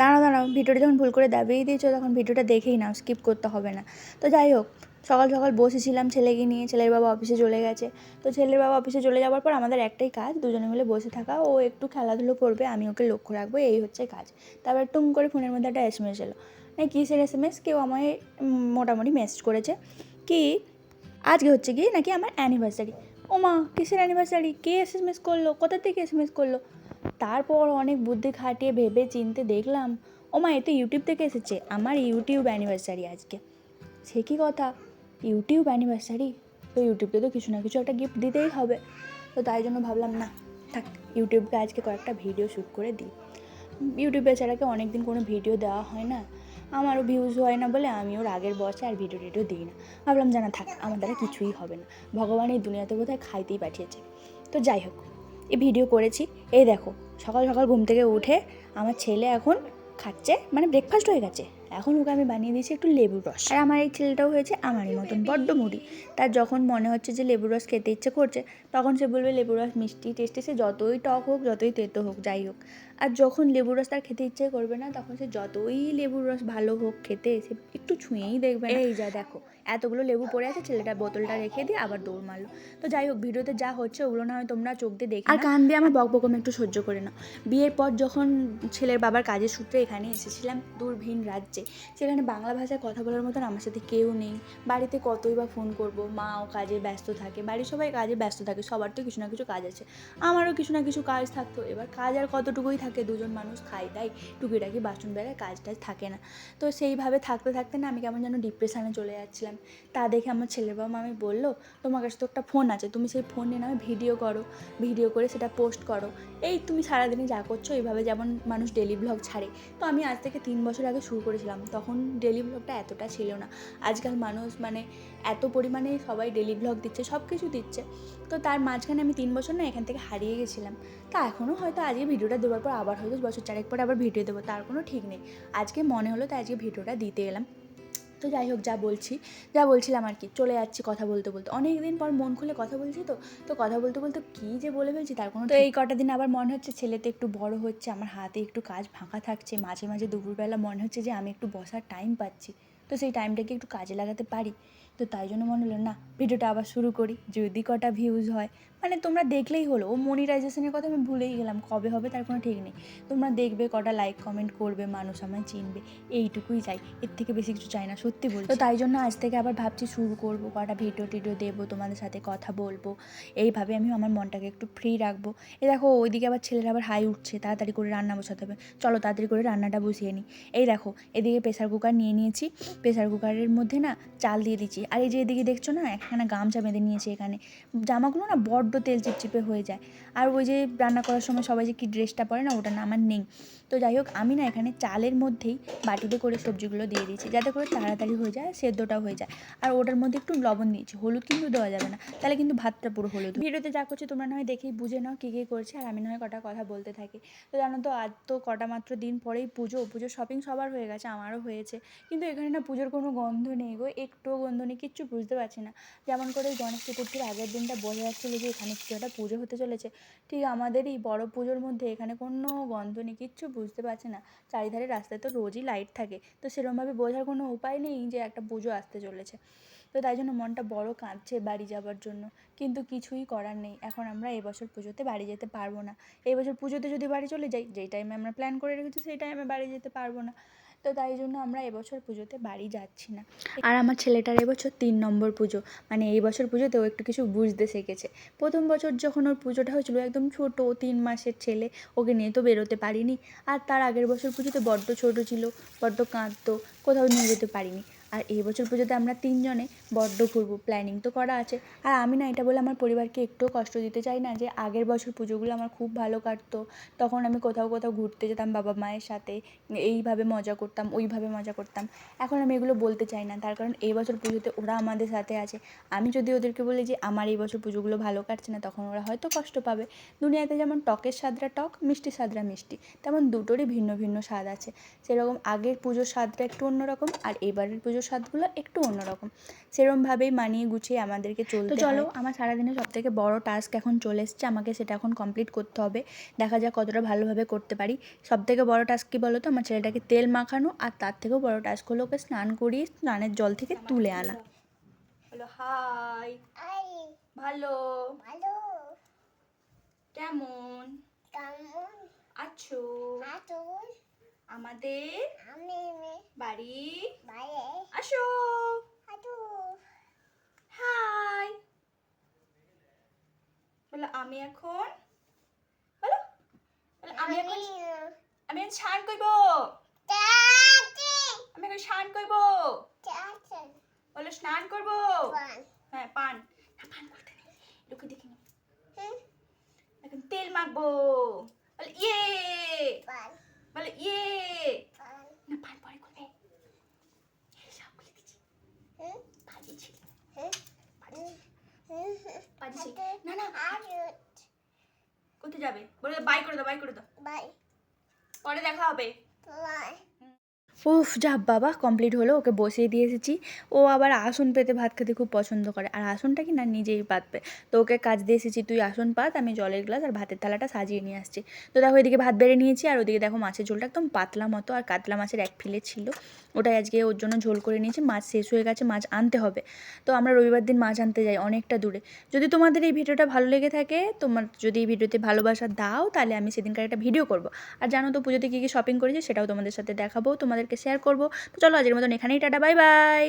দাঁড়াও দাঁড়াও, ভিডিওটা যখন ভুল করে দাবিয়ে দিয়েছ, তখন ভিডিওটা দেখেই নাও স্কিপ করতে হবে না। তো যাই হোক, সকাল সকাল বসেছিলাম ছেলেকে নিয়ে, ছেলের বাবা অফিসে চলে গেছে। তো ছেলের বাবা অফিসে চলে যাওয়ার পর আমাদের একটাই কাজ, দুজনে মিলে বসে থাকা। ও একটু খেলাধুলো করবে, আমি ওকে লক্ষ্য রাখব, এই হচ্ছে কাজ। তারপর টুম করে ফোনের মধ্যে একটা এস এম এস এলো। মানে কিসের এস এম এস কেউ আমায় মোটামুটি মেসেজ করেছে কি, আজকে হচ্ছে কি, নাকি আমার অ্যানিভার্সারি ও মা কিসের অ্যানিভার্সারি কে এস এম এস করল? কোথা থেকে এস এম এস করল? তারপর অনেক বুদ্ধি খাটিয়ে ভেবে চিনতে দেখলাম ও মা তো ইউটিউব থেকে এসেছে, আমার ইউটিউব অ্যানিভার্সারি আজকে। সে কি কথা? YouTube anniversary? তো ইউটিউবকে তো কিছু না কিছু একটা গিফট দিতেই হবে। তো তাই জন্য ভাবলাম, না, থাক ইউটিউবকে আজকে কয়েকটা ভিডিও শ্যুট করে দিই। ইউটিউবে ছাড়াকে অনেক দিন কোনো ভিডিও দেওয়া হয় না? আমারও ভিউজ হয় না বলে আমি ওর আগের বসে আর ভিডিও টিডিও দিই না। ভাবলাম, জানা থাক, আমার দ্বারা কিছুই হবে না। ভগবান এই দুনিয়াতে বোধহয় খাইতেই পাঠিয়েছে। তো যাই হোক এই ভিডিও করেছি। এই দেখো, সকাল সকাল ঘুম থেকে উঠে আমার ছেলে এখন খাচ্ছে মানে ব্রেকফাস্ট হয়ে গেছে। এখন ওকে আমি বানিয়ে দিয়েছি একটু লেবুর রস। আর আমার এই ছেলেটাও হয়েছে আমারই মতন বড্ড মুড়ি। তার যখন মনে হচ্ছে যে লেবুর রস খেতে ইচ্ছে করছে তখন সে বলবে লেবুর রস মিষ্টি টেস্টে সে যতই টক হোক যতই তেতো হোক যাই হোক। আর যখন লেবুর রস তার খেতে ইচ্ছে করবে না তখন সে যতই লেবুর রস ভালো হোক খেতে সে একটু ছুঁয়েই দেখবে এই যা দেখো এতগুলো লেবু পড়ে আছে ছেলেটা বোতলটা রেখে দিয়ে আবার দৌড় মারলো। তো যাই হোক ভিডিওতে যা হচ্ছে ওগুলো না হয় তোমরা চোখ দিয়ে দেখে আর কান দিয়ে আমার বক বকম একটু সহ্য করে নাও। বিয়ের পর যখন ছেলের বাবার কাজের সূত্রে এখানে এসেছিলাম দূর ভিন রাজ্যে সেখানে বাংলা ভাষায় কথা বলার মতন আমার সাথে কেউ নেই। বাড়িতে কতই বা ফোন করব, মাও কাজে ব্যস্ত থাকে, বাড়ির সবাই কাজে ব্যস্ত থাকে, সবার তো কিছু না কিছু কাজ আছে। আমারও কিছু না কিছু কাজ থাকতো, এবার কাজ আর কতটুকুই থাকে, দুজন মানুষ খাই দাই, টুকিটাকি বাসন বেড়ায় কাজ টাজ থাকে না। তো সেইভাবে থাকতে থাকতে না আমি কেমন যেন ডিপ্রেশনে চলে যাচ্ছিলাম। তা দেখে আমার ছেলে বাবা আমি বলল, তোমার কাছে তো একটা ফোন আছে, তুমি সেই ফোন নিয়ে নামে ভিডিও করো ভিডিও করে সেটা পোস্ট করো। এই তুমি সারাদিনে যা করছ, এইভাবে যেমন মানুষ ডেলি ব্লগ ছাড়ে। তো আমি আজ থেকে তিন বছর আগে শুরু করেছিলাম তখন ডেলি ব্লগটা এতটা ছিল না। আজকাল মানুষ মানে এত পরিমাণে সবাই ডেলি ব্লগ দিচ্ছে সব কিছু দিচ্ছে। তো তার মাঝখানে আমি তিন বছর না এখান থেকে হারিয়ে গেছিলাম। তা এখনও হয়তো আজকে ভিডিওটা দেওয়ার পর আবার হয়তো বছর চারেক পরে আবার ভিডিও দেবো, তার কোনো ঠিক নেই। আজকে মনে হলো তাই আজকে ভিডিওটা দিতে এলাম। তো যাই হোক যা বলছি যা বলছিলাম আর কি চলে যাচ্ছি কথা বলতে বলতে। অনেক দিন পর মন খুলে কথা বলছি তো তো কথা বলতে বলতে কী যে বলে ফেলছি তার কোনো তো এই কটা দিন আবার মনে হচ্ছে ছেলেতে একটু বড় হচ্ছে আমার হাতে একটু কাজ ফাঁকা থাকছে মাঝে মাঝে দুপুরবেলা মনে হচ্ছে যে আমি একটু বসার টাইম পাচ্ছি। তো সেই টাইমটাকে একটু কাজে লাগাতে পারি। তো তাই জন্য মনে হলো, না, ভিডিওটা আবার শুরু করি, যদি কটা ভিউজ হয়। মানে তোমরা দেখলেই হলো, ও মনিটাইজেশনের কথা আমি ভুলেই গেলাম, কবে হবে তার কোনো ঠিক নেই। তোমরা দেখবে কটা লাইক কমেন্ট করবে, মানুষ আমায় চিনবে, এইটুকুই চাই, এর থেকে বেশি কিছু চাই না, সত্যি বলছি। তো তাই জন্য আজ থেকে আবার ভাবছি শুরু করব, কটা ভিডিও টিডিও দেবো, তোমাদের সাথে কথা বলব, এইভাবে আমি আমার মনটাকে একটু ফ্রি রাখব। এ দেখো, ওইদিকে আবার ছেলেরা আবার হাই উঠছে, তাড়াতাড়ি করে রান্না বসাতে হবে। চলো তাড়াতাড়ি করে রান্নাটা বসিয়ে নিই এই দেখো, এদিকে প্রেসার কুকার নিয়ে নিয়েছি প্রেসার কুকারের মধ্যে না, চাল দিয়ে দিচ্ছি। আর এই যে এদিকে দেখছ না, একখানা গামছা বেঁধে নিয়েছে এখানে। জামাগুলো না বড্ড তেল চিপচিপে হয়ে যায়। আর ওই যে রান্না করার সময় সবাই যে কী ড্রেসটা পরে না ওটা না আমার নেই। তো যাই হোক, আমি না এখানে চালের মধ্যেই বাটিতে করে সবজিগুলো দিয়ে দিয়েছি, যাতে করে তাড়াতাড়ি হয়ে যায়, সেদ্ধটাও হয়ে যায়। আর ওটার মধ্যে একটু লবণ দিয়েছি, হলুদ কিন্তু দেওয়া যাবে না। তাহলে কিন্তু ভাতটা পুরো হলুদ। ভিডিওতে যা করছে তোমরা না হয় দেখেই বুঝে নাও কী কী করছে, আর আমি না হয় কটা কথা বলতে থাকি। তো জানো তো, আজ তো কটা মাত্র দিন পরেই পুজো, পুজোর শপিং সবার হয়ে গেছে, আমারও হয়েছে। কিন্তু এখানে না পুজোর কোনো গন্ধ নেই গো, একটুও গন্ধ নেই। কিচ্ছু বুঝতে পারছি না। যেমন করে গণেশ চতুর্থীর আগের দিনটা বোঝা যাচ্ছিল যে এখানে কিছু একটা পুজো হতে চলেছে। ঠিক আমাদেরই বড় পুজোর মধ্যে এখানে কোনো গন্ধ নেই, কিচ্ছু বুঝতে পারছি না। চারিধারে রাস্তায় তো রোজই লাইট থাকে। তো সেরকমভাবে বোঝার কোনো উপায় নেই যে একটা পুজো আসতে চলেছে। তো তাই জন্য মনটা বড় কাঁদছে বাড়ি যাবার জন্য। কিন্তু কিছুই করার নেই। এখন আমরা এবছর পুজোতে বাড়ি যেতে পারব না। এই বছর পুজোতে যদি বাড়ি চলে যাই, যেই টাইমে আমরা প্ল্যান করে রেখেছি, সেই টাইমে বাড়ি যেতে পারব না। তো তাই জন্য আমরা এবছর পুজোতে বাড়ি যাচ্ছি না। আর আমার ছেলেটার এবছর তিন নম্বর পুজো মানে এই বছর পুজোতে ও একটু কিছু বুঝতে শিখেছে। প্রথম বছর যখন ওর পুজোটা হয়েছিল, একদম ছোট, তিন মাসের ছেলে, ওকে নিয়ে তো বেরোতে পারিনি। আর তার আগের বছর পুজোতে বড্ড ছোট ছিল, বড্ড কাঁদতো, কোথাও নিয়ে যেতে পারিনি। আর এই বছর পুজোতে আমরা তিনজনে বড্ড ঘুরবো প্ল্যানিং তো করা আছে। আর আমি না এটা বলে আমার পরিবারকে একটুও কষ্ট দিতে চাই না যে আগের বছর পুজোগুলো আমার খুব ভালো কাটতো, তখন আমি কোথাও কোথাও ঘুরতে যেতাম বাবা মায়ের সাথে, এইভাবে মজা করতাম, ওইভাবে মজা করতাম। এখন আমি এগুলো বলতে চাই না, তার কারণ এই বছর পুজোতে ওরা আমাদের সাথে আছে। আমি যদি ওদেরকে বলি যে আমার এই বছর পুজোগুলো ভালো কাটছে না, তখন ওরা হয়তো কষ্ট পাবে। দুনিয়াতে যেমন টকের স্বাদরা টক, মিষ্টি স্বাদরা মিষ্টি, তেমন দুটোরই ভিন্ন ভিন্ন স্বাদ আছে। সেরকম আগের পুজোর স্বাদটা একটু অন্যরকম, আর এবারের পুজোর পুজোর স্বাদগুলো একটু অন্যরকম। সেরমভাবেই মানিয়ে গুছিয়ে আমাদেরকে চলতে চলো আমার সারাদিনে সব থেকে বড় টাস্ক এখন চলে এসছে আমাকে সেটা এখন কমপ্লিট করতে হবে। দেখা যাক কতটা ভালোভাবে করতে পারি। সব থেকে বড় টাস্ক কী বলো তো আমার ছেলেটাকে তেল মাখানো আর তার থেকেও বড় টাস্ক হলো ওকে স্নান করিয়ে স্নানের জল থেকে তুলে আনা। হলো হাই। ভালো? ভালো। কেমন? কেমন? আছো? আছো। আমাদের আমি বাড়ি আসো। হাই। বলো আমি এখন বলো আমি এখন আমি এখন স্নান করব। আমি এখন স্নান করব। বলো স্নান করব। হ্যাঁ পান। না পান করতে নেই। লোকে দেখে নি এখন তেল মাখবো। বলে ইয়ে। বলে ইয়ে ওয়ান না পান পরে করবে এই সব খুলে দিচ্ছি না না কোথায় যাবে বলে বাই করে দাও বাই করে দাও বাই পরে দেখা হবে বাই উফ, যা বাবা কমপ্লিট হলো, ওকে বসিয়ে দিয়ে এসেছি। ও আবার আসন পেতে ভাত খেতে খুব পছন্দ করে। আর আসনটা কি না, নিজেই পাতবে। তো ওকে কাজ দিয়ে এসেছি, তুই আসন পাত, আমি জলের গ্লাস আর ভাতের থালাটা সাজিয়ে নিয়ে আসছি। তো দেখো, এদিকে ভাত বেড়ে নিয়েছি, আর ওদিকে দেখো, মাছের ঝোলটা একদম পাতলা মতো, আর কাতলা মাছের এক ফিলে ছিল। ওটাই আজকে ওর জন্য ঝোল করে নিয়েছি। মাছ শেষ হয়ে গেছে, মাছ আনতে হবে। তো আমরা রবিবার দিন মাছ আনতে যাই অনেকটা দূরে। যদি তোমাদের এই ভিডিওটা ভালো লেগে থাকে, তোমার যদি এই ভিডিওতে ভালোবাসা দাও, তাহলে আমি সেদিনকার একটা ভিডিও করব। আর জানো তো, পুজোতে কী কী শপিং করেছি, সেটাও তোমাদের সাথে দেখাবো। তোমাদেরকে শেয়ার করব। তো চলো আজকের মতন এখানেই টাটা বাই বাই